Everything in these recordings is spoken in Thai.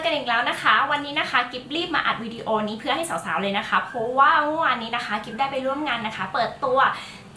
อกันอีกแล้วนะคะ วันนี้นะคะกิฟรีบมาอัดวิดีโอนี้เพื่อให้สาวๆเลยนะคะ เพราะว่าเมื่อวานนี้นะคะกิฟได้ไปร่วมงานนะคะ เปิดตัว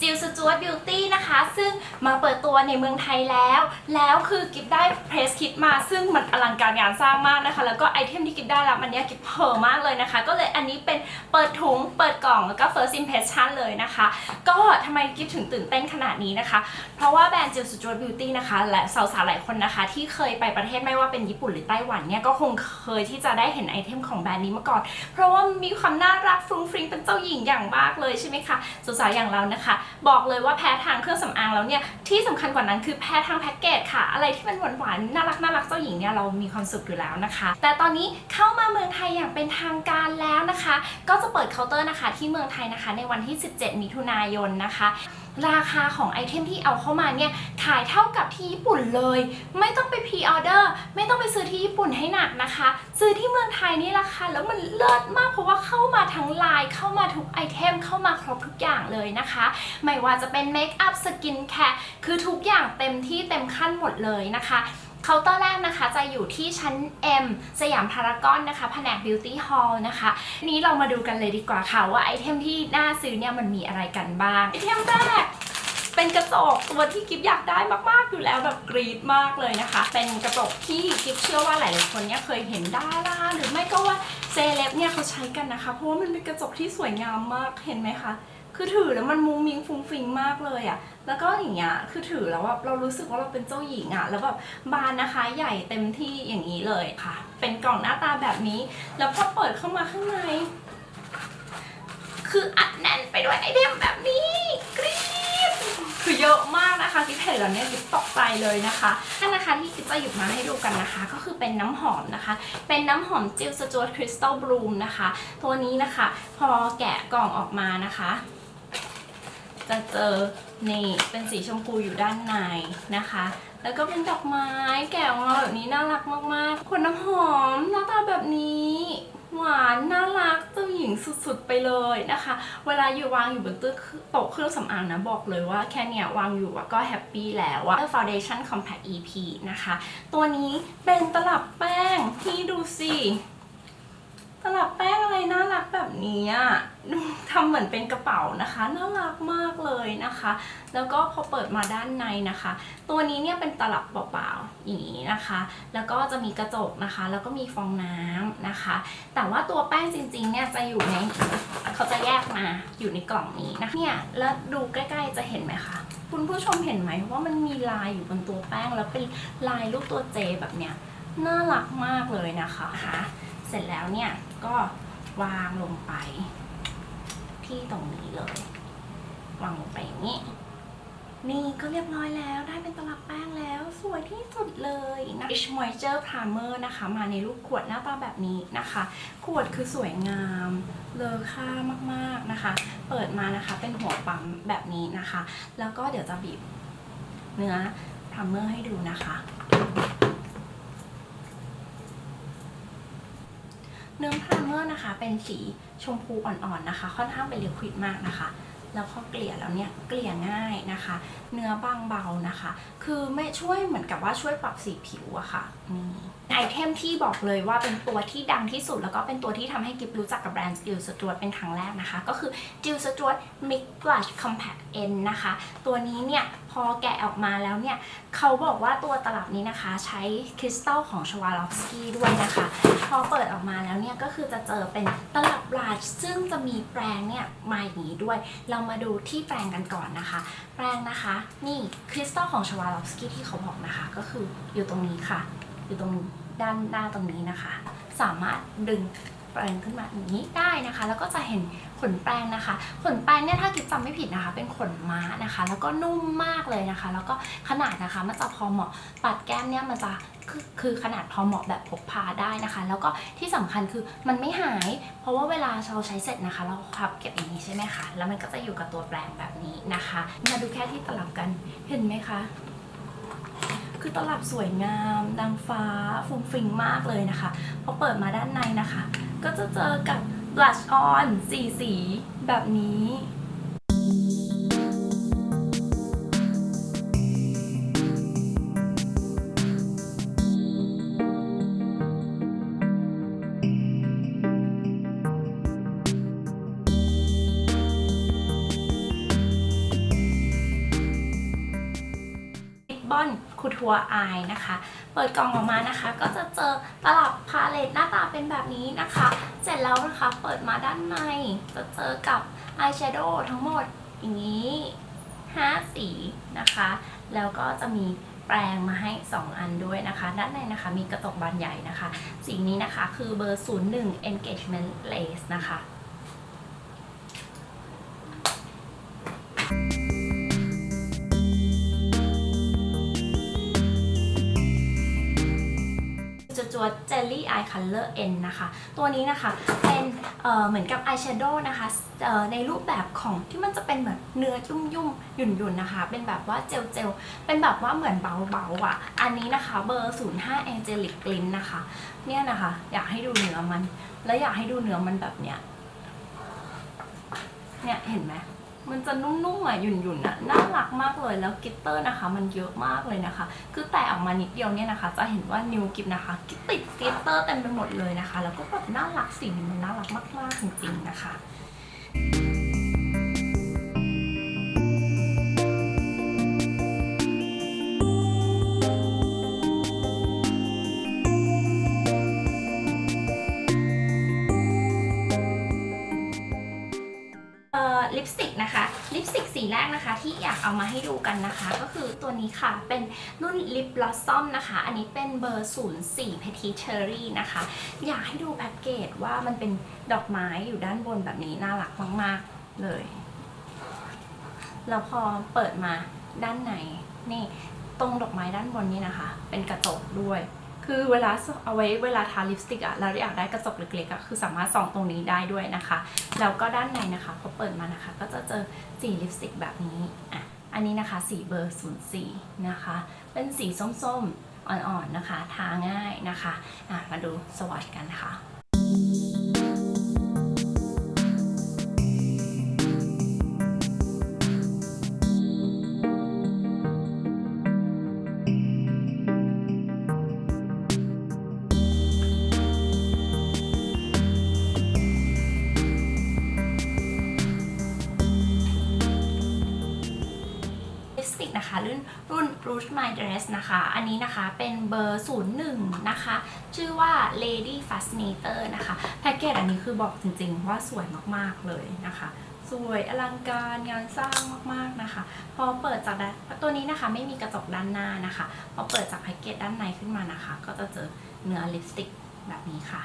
จิลสจวตบิวตี้นะคะ ซึ่งมาเปิดตัวในเมืองไทยแล้ว แล้วคือกิฟได้เพรสคิดมาซึ่งมันอลังการงานสร้างมากนะคะ แล้วก็ไอเทมที่กิฟได้รับอันเนี้ยกิฟเพอมากเลยนะคะ ก็เลยอันนี้เป็นเปิดถุงเปิดกล่องแล้วก็ first impression เลยนะคะ ก็ทำไมกิฟถึงตื่นเต้นขนาดนี้นะคะ เพราะว่าแบรนด์จิลสจวตบิวตี้นะคะและสาวๆหลายคนนะคะ ที่เคยไปประเทศไม่ว่าเป็นญี่ปุ่นหรือไต้หวันเนี่ยก็คงเคยที่จะได้เห็นไอเทมของแบรนด์นี้มาก่อน เพราะว่ามีความน่ารักฟรุ้งฟริ้งเป็นเจ้าหญิงอย่างมากเลยใช่ไหมคะสาวๆอย่างเรานะคะบอกเลยว่าแพ้ทางเครื่องสำอางแล้วเนี่ยที่สำคัญกว่านั้นคือแพ้ทางแพ็กเกจค่ะ อะไรที่มันหวานๆน่ารักน่ารักเจ้าหญิงเนี่ยเรามีความสุขอยู่แล้วนะคะ แต่ตอนนี้เข้ามาเมืองไทยอย่างเป็นทางการแล้วนะคะ ก็จะเปิดเคาน์เตอร์นะคะ ที่เมืองไทยนะคะ ในวันที่ 17 มิถุนายนนะคะ ราคาของไอเทมที่เอาเข้ามาเนี่ยขายเท่ากับที่ญี่ปุ่นเลย ไม่ต้องไปพรีออเดอร์ไม่ต้องไปซื้อที่ญี่ปุ่นให้หนักนะคะ ซื้อที่เมืองไทยนี่ราคาแล้วมันเลิศมากเพราะว่าเข้ามาทั้งไลน์เข้ามาทุกไอเทมเข้ามาครบทุกอย่างเลยนะคะ ไม่ว่าจะเป็นเมคอัพสกินแคร์คือทุกอย่างเต็มที่เต็มขั้นหมดเลยนะคะ เคาน์เตอร์แรกนะคะจะอยู่ที่ชั้น M สยามพารากอนนะคะแผนก Beauty Hall นะคะนี้เรามาดูกันเลยดีกว่าค่ะว่าไอเทมที่น่าซื้อเนี่ยมันมีอะไรกันบ้างไอเทมแรกเป็นกระจกตัวที่กิฟอยากได้มากๆอยู่แล้วแบบกรี๊ดมากเลยนะคะ เป็นกระจกที่กิฟเชื่อว่าหลายๆคนเนี่ยเคยเห็นดาราหรือไม่ก็ว่าเซเลบเนี่ยเขาใช้กันนะคะ เพราะว่ามันเป็นกระจกที่สวยงามมากเห็นไหมคะ คือถือแล้วมันมุงมิงฟุ้งฟิงมากเลยอะแล้วก็อย่างเงี้ย คือถือแล้วว่าเรารู้สึกว่าเราเป็นเจ้าหญิงอะแล้วแบบบานนะคะใหญ่เต็มที่อย่างนี้เลยค่ะ เป็นกล่องหน้าตาแบบนี้ แล้วพอเปิดเข้ามาข้างใน คืออัดแน่นไปด้วยไอเทมแบบนี้กรี๊ดคือเยอะมากนะคะที่เห็นแล้วเนี่ยกิ๊บตกใจเลยนะคะนั่นนะคะที่กิ๊บจะหยิบมาให้ดูกันนะคะ ก็คือเป็นน้ำหอมนะคะ เป็นน้ำหอมจิลสจวตคริสตัลบลูมนะคะ ตัวนี้นะคะ พอแกะกล่องออกมานะคะ จะเจอนี่เป็นสีชมพูอยู่ด้านในนะคะ แล้วก็เป็นดอกไม้แกะออกมาแบบนี้น่ารักมากๆขวดน้ำหอมหน้าตาแบบนี้หวานน่ารักเจ้าหญิงสุดๆไปเลยนะคะ เวลาอยู่วางอยู่บนตู้โต๊ะเครื่องสำอางนะบอกเลยว่าแค่เนี้ยวางอยู่ก็แฮปปี้แล้วอะ Foundation Compact EP นะคะ ตัวนี้เป็นตลับแป้งที่ดูสิ ตลับแป้งอะไรน่ารักแบบนี้อะทำเหมือนเป็นกระเป๋านะคะ น่ารักมากเลยนะคะ แล้วก็พอเปิดมาด้านในนะคะ ตัวนี้เนี่ยเป็นตลับเปล่าๆอย่างนี้นะคะ แล้วก็จะมีกระจกนะคะ แล้วก็มีฟองน้ำนะคะ แต่ว่าตัวแป้งจริงๆเนี่ยจะอยู่ในเขาจะแยกมาอยู่ในกล่องนี้นะเนี่ยแล้วดูใกล้ๆจะเห็นไหมคะคุณผู้ชมเห็นไหมว่ามันมีลายอยู่บนตัวแป้ง แล้วเป็นลายรูปตัวเจแบบเนี้ยน่ารักมากเลยนะคะเสร็จแล้วเนี่ย ก็วางลงไป ที่ตรงนี้เลย วางลงไปอย่างนี้ นี่ก็เรียบร้อยแล้วได้เป็นตลับแป้งแล้ว สวยที่สุดเลยนะ Rich Moisture Primer นะคะ มาในรูปขวดหน้าตาแบบนี้นะคะ ขวดคือสวยงามเลอค่ามากๆนะคะ เปิดมานะคะเป็นหัวปั๊มแบบนี้นะคะ แล้วก็เดี๋ยวจะบีบเนื้อพรัมเมอร์ให้ดูนะคะ เนื้อพ นะคะ เป็นสีชมพูอ่อนๆนะคะ ค่อนข้างเป็นลิควิดมากนะคะ แล้วพอเกลี่ยแล้วเนี่ยเกลี่ยง่ายนะคะ เนื้อบางเบานะคะ คือไม่ช่วยเหมือนกับว่าช่วยปรับสีผิวอะค่ะนี่ ไอเทมที่บอกเลยว่าเป็นตัวที่ดังที่สุด แล้วก็เป็นตัวที่ทำให้กิฟรู้จักกับแบรนด์จิลสจวตเป็นครั้งแรกนะคะ ก็คือจิลสจวต Mix Blush Compact N นนะคะ ตัวนี้เนี่ยพอแกะออกมาแล้วเนี่ย เขาบอกว่าตัวตลับนี้นะคะ ใช้คริสตัลของชวาลอฟสกี้ด้วยนะคะ พอเปิดออกมาแล้วเนี่ยก็คือจะเจอเป็นตลับลาชซึ่งจะมีแปรงเนี่ยมาอย่างนี้ด้วย เรามาดูที่แปรงกันก่อนนะคะ แปรงนะคะ นี่คริสตัลของชวาลอฟสกี้ที่เขาบอกนะคะ ก็คืออยู่ตรงนี้ค่ะ อยู่ตรงนี้ ด้านหน้าตรงนี้นะคะ สามารถดึงแปรงขึ้นมาอย่างนี้ได้นะคะ แล้วก็จะเห็นขนแปรงนะคะ ขนแปรงเนี่ยถ้ากิฟจำไม่ผิดนะคะ เป็นขนม้านะคะ แล้วก็นุ่มมากเลยนะคะ แล้วก็ขนาดนะคะมันจะพอเหมาะปัดแก้มเนี่ยมันจะคือคือขนาดพอเหมาะแบบพกพาได้นะคะ แล้วก็ที่สำคัญคือมันไม่หาย เพราะว่าเวลาเราใช้เสร็จนะคะ เราพับเก็บอย่างนี้ใช่ไหมคะแล้วมันก็จะอยู่กับตัวแปรงแบบนี้นะคะ มาดูแค่ที่ตลับกันเห็นไหมคะ คือตลับสวยงามดังฟ้าฟุ้งฟิงมากเลยนะคะพอเปิดมาด้านในนะคะ ก็จะเจอกับ blush on สีสีแบบนี้ Ribbon Couture Eye นะคะ เปิดกล่องออกมานะคะ ก็จะเจอตลับพาเลตหน้าตาเป็นแบบนี้นะคะ เสร็จแล้วนะคะเปิดมาด้านในจะเจอกับอายแชโดว์ทั้งหมดอย่างนี้5สีนะคะ แล้วก็จะมีแปรงมาให้ 2 อันด้วยนะคะ ด้านในนะคะมีกระจกบานใหญ่นะคะ สีนี้นะคะคือเบอร์ 01 engagement lace นะคะ จะจว Jelly Eye Color N นะคะ ตัวนี้นะคะเป็นเเหมือนกับ Eye Shadow นะคะในรูปแบบของที่มันจะเป็นเหมือนเนื้อยุ่มยุ่มๆหยุ่นหยุ่นๆนะคะ เป็นแบบว่าเจลเจลๆเป็นแบบว่าเหมือนเบาๆอะ อันนี้นะคะเบอร์ 05 Angelic Glint นะคะ เนี่ยนะคะ อยากให้ดูเนื้อมัน แล้วอยากให้ดูเนื้อมันแบบเนี้ยเนี่ยเห็นไหม มันจะนุ่มๆอะหยุ่นๆอะน่ารักมากเลยแล้วกิตเตอร์นะคะ มันเยอะมากเลยนะคะ คือแตะออกมานิดเดียวเนี่ยนะคะ จะเห็นว่านิ้วกิฟนะคะติดกิตเตอร์เต็มไปหมดเลยนะคะ แล้วก็แบบน่ารักสีนี้มันน่ารักมากๆจริงๆนะคะ ปสติกสีแรกนะคะ ที่อยากเอามาให้ดูกันนะคะ ก็คือตัวนี้ค่ะเป็นรุ่นลิปบลอสซอมนะคะ อันนี้เป็นเบอร์ 04 Petit Cherry นะคะ อยากให้ดูแพ็กเกจว่ามันเป็นดอกไม้อยู่ด้านบนแบบนี้น่ารักมากๆเลยแล้วพอเปิดมาด้านในนี่ตรงดอกไม้ด้านบนนี่นะคะ เป็นกระจกด้วย คือเวลาเอาไว้เวลาทาลิปสติกอะเราอยากได้กระจกเล็กๆอะคือสามารถส่องตรงนี้ได้ด้วยนะคะแล้วก็ด้านในนะคะพอเปิดมานะคะ ก็จะเจอสีลิปสติกแบบนี้อะอันนี้นะคะสีเบอร์ 04 นะคะ เป็นสีส้มๆอ่อนๆนะคะ ทาง่ายนะคะอะมาดูสวอชกันค่ะ นะคะรุ่นรุ่น Rouge My Dress นะคะ อันนี้นะคะเป็นเบอร์ 01 นะคะ ชื่อว่า Lady Fascinator นะคะ แพ็กเกจอันนี้คือบอกจริงๆ ว่าสวยมากๆเลยนะคะสวยอลังการงานสร้างมากๆนะคะ พอเปิดจากตัวนี้นะคะไม่มีกระจกด้านหน้านะคะ พอเปิดจากแพ็กเกจด้านในขึ้นมานะคะ ก็จะเจอเนื้อลิปสติกแบบนี้ค่ะ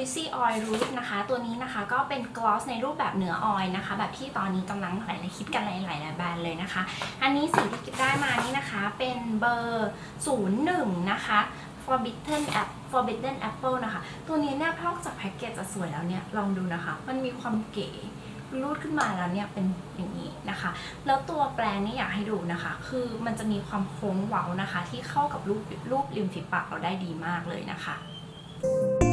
Juicy Oil Rouge นะคะ ตัวนี้นะคะก็เป็นกลอสในรูปแบบเนื้อออยล์นะคะ แบบที่ตอนนี้กำลังหลายๆคิดกันหลายๆแบรนด์เลยนะคะ อันนี้สีที่กิบได้มานี่นะคะ เป็นเบอร์ 01 นะคะ Forbidden Apple Forbidden Apple นะคะ ตัวนี้เนี่ยนอกจากแพ็กเกจจะสวยแล้วเนี่ย ลองดูนะคะ มันมีความเก๋รูดขึ้นมาแล้วเนี่ยเป็นอย่างนี้นะคะ แล้วตัวแปรงนี่อยากให้ดูนะคะ คือมันจะมีความโค้งเว้านะคะ ที่เข้ากับรูปรูปริมฝีปากเราได้ดีมากเลยนะคะย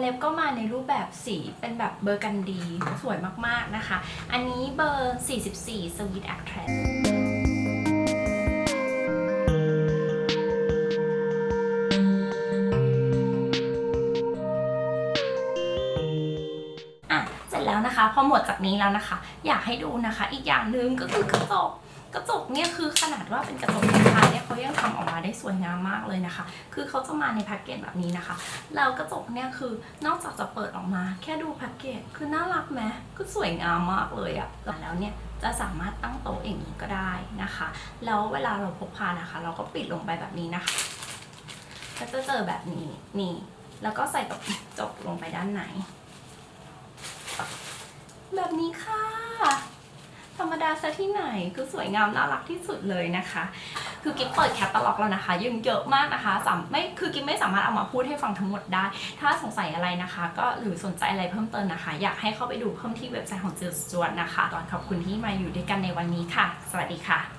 เล็บก็มาในรูปแบบสีเป็นแบบเบอร์กันดีสวยมากๆนะคะ อันนี้เบอร์ 44 Sweet Actress อะเสร็จแล้วนะคะ พอหมดจากนี้แล้วนะคะ อยากให้ดูนะคะ อีกอย่างหนึ่งก็คือกระจก กระจกเนี่ยคือขนาดว่าเป็นกระจกราคาเนี่ยเขายังทำออกมาได้สวยงามมากเลยนะคะ คือเขาจะมาในแพ็กเกจแบบนี้นะคะ แล้วกระจกเนี่ยคือนอกจากจะเปิดออกมา แค่ดูแพ็กเกจคือน่ารักไหมคือสวยงามมากเลยอะแล้วเนี่ยจะสามารถตั้งโต๊ะอย่างนี้ก็ได้นะคะ แล้วเวลาเราพกพานะคะ เราก็ปิดลงไปแบบนี้นะคะ ก็จะเจอแบบนี้นี่ แล้วก็ใส่กับจกลงไปด้านในแบบนี้ค่ะ รรมดาซะที่ไหน คือสวยงามน่ารักที่สุดเลยนะคะ คือกิ๊บเปิดแคตตาล็อกแล้วนะคะยังเยอะมากนะคะสามไม่คือกิ๊บไม่สามารถเอามาพูดให้ฟังทั้งหมดได้ ถ้าสงสัยอะไรนะคะ ก็หรือสนใจอะไรเพิ่มเติมนะคะ อยากให้เข้าไปดูเพิ่มที่เว็บไซต์ของจิลสจวนะคะ ตอนขอบคุณที่มาอยู่ด้วยกันในวันนี้ค่ะ สวัสดีค่ะ